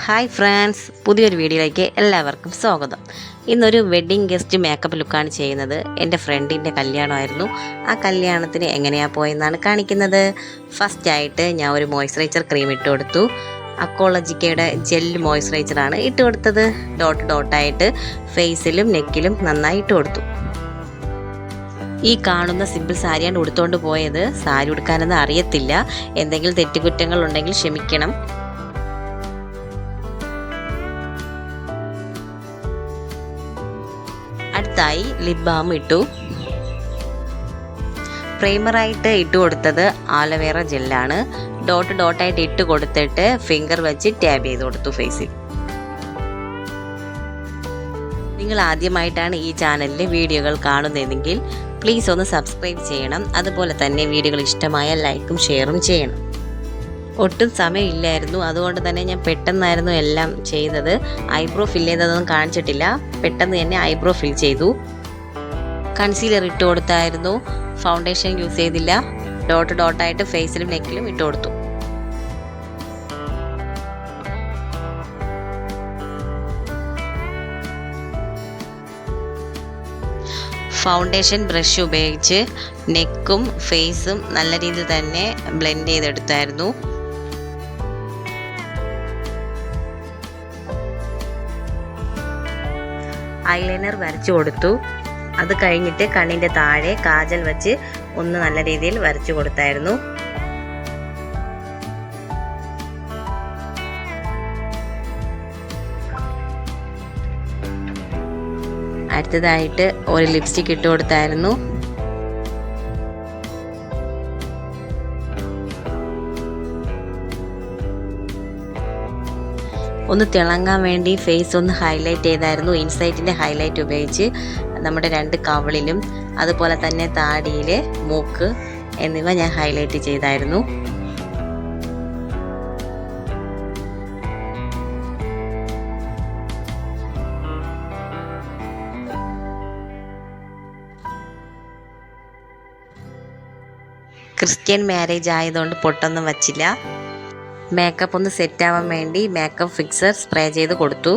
Hi friends പുതിയൊരു വീഡിയോയിലേക്ക് എല്ലാവർക്കും സ്വാഗതം. ഇന്നൊരു വെഡ്ഡിങ് ഗസ്റ്റ് മേക്കപ്പ് ലുക്കാണ് ചെയ്യുന്നത്. എന്റെ ഫ്രണ്ടിന്റെ കല്യാണമായിരുന്നു. ആ കല്യാണത്തിന് എങ്ങനെയാണ് പോയെന്നാണ് കാണിക്കുന്നത്. ഫസ്റ്റായിട്ട് ഞാൻ ഒരു മോയ്സ്ചറൈസർ ക്രീം ഇട്ട് കൊടുത്തു. അക്കോളജിക്കയുടെ ജെൽ മോയ്സ്ചറൈസറാണ് ഇട്ട് കൊടുത്തത്. ഡോട്ട് ഡോട്ടായിട്ട് ഫേസിലും നെക്കിലും നന്നായി ഇട്ട് കൊടുത്തു. ഈ കാണുന്ന സിമ്പിൾ സാരിയാണ് ഉടുത്തോണ്ട് പോയത്. സാരി ഉടുക്കാനൊന്നും അറിയത്തില്ല. എന്തെങ്കിലും തെറ്റുകുറ്റങ്ങൾ ഉണ്ടെങ്കിൽ ക്ഷമിക്കണം. അടുത്തായി ലിപ് ബാം ഇട്ടു. പ്രൈമറായിട്ട് ഇട്ട് കൊടുത്തത് ആലവേറ ജെല്ലാണ് ഡോട്ട് ഡോട്ടായിട്ട് ഇട്ട് കൊടുത്തിട്ട് ഫിംഗർ വെച്ച് ടാബ് ചെയ്ത് കൊടുത്തു ഫേസിൽ നിങ്ങൾ ആദ്യമായിട്ടാണ് ഈ ചാനലിൽ വീഡിയോകൾ കാണുന്നതെങ്കിൽ പ്ലീസ് ഒന്ന് സബ്സ്ക്രൈബ് ചെയ്യണം. അതുപോലെ തന്നെ വീഡിയോകൾ ഇഷ്ടമായ ലൈക്കും ഷെയറും ചെയ്യണം. ഒട്ടും സമയമില്ലായിരുന്നു. അതുകൊണ്ട് തന്നെ ഞാൻ പെട്ടെന്നായിരുന്നു എല്ലാം ചെയ്തത്. ഐബ്രോ ഫിൽ ചെയ്തതൊന്നും കാണിച്ചിട്ടില്ല. പെട്ടെന്ന് തന്നെ ഐബ്രോ ഫിൽ ചെയ്തു. കൺസീലർ ഇട്ട് കൊടുത്തായിരുന്നു. ഫൗണ്ടേഷൻ യൂസ് ചെയ്തില്ല. ഡോട്ട് ഡോട്ടായിട്ട് ഫേസിലും നെക്കിലും ഇട്ട് കൊടുത്തു. ഫൗണ്ടേഷൻ ബ്രഷ് ഉപയോഗിച്ച് നെക്കും ഫേസും നല്ല രീതിയിൽ തന്നെ ബ്ലെൻഡ് ചെയ്തെടുത്തായിരുന്നു. ഐലൈനർ വരച്ചു കൊടുത്തു. അത് കഴിഞ്ഞിട്ട് കണ്ണിന്റെ താഴെ കാജൽ വെച്ച് ഒന്ന് നല്ല രീതിയിൽ വരച്ചു കൊടുത്തായിരുന്നു. അടുത്തതായിട്ട് ഒരു ലിപ്സ്റ്റിക് ഇട്ട് കൊടുത്തായിരുന്നു. ഒന്ന് തിളങ്ങാൻ വേണ്ടി ഫേസ് ഒന്ന് ഹൈലൈറ്റ് ചെയ്തായിരുന്നു. ഇൻസൈറ്റിന്റെ ഹൈലൈറ്റ് ഉപയോഗിച്ച് നമ്മുടെ രണ്ട് കവളിലും അതുപോലെ തന്നെ താടിയിൽ മൂക്ക് എന്നിവ ഞാൻ ഹൈലൈറ്റ് ചെയ്തായിരുന്നു. ക്രിസ്ത്യൻ മാരേജ് ആയതുകൊണ്ട് പൊട്ടൊന്നും വച്ചില്ല. മേക്കപ്പ് ഒന്ന് സെറ്റ് ആവാൻ വേണ്ടി മേക്കപ്പ് ഫിക്സർ സ്പ്രേ ചെയ്ത് കൊടുത്തു.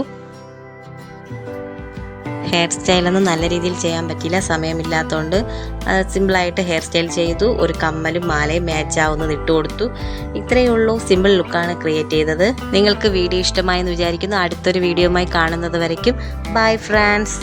ഹെയർ സ്റ്റൈലൊന്നും നല്ല രീതിയിൽ ചെയ്യാൻ പറ്റില്ല സമയമില്ലാത്തതുകൊണ്ട് സിമ്പിളായിട്ട് ഹെയർ സ്റ്റൈൽ ചെയ്തു ഒരു കമ്മലും മാലയും മാച്ച് ആവുന്നത് ഇട്ട് കൊടുത്തു. ഇത്രയേ ഉള്ളൂ സിമ്പിൾ ലുക്കാണ് ക്രിയേറ്റ് ചെയ്തത്. നിങ്ങൾക്ക് വീഡിയോ ഇഷ്ടമായെന്ന് വിചാരിക്കുന്നു. അടുത്തൊരു വീഡിയോയുമായി കാണുന്നത് വരയ്ക്കും. By France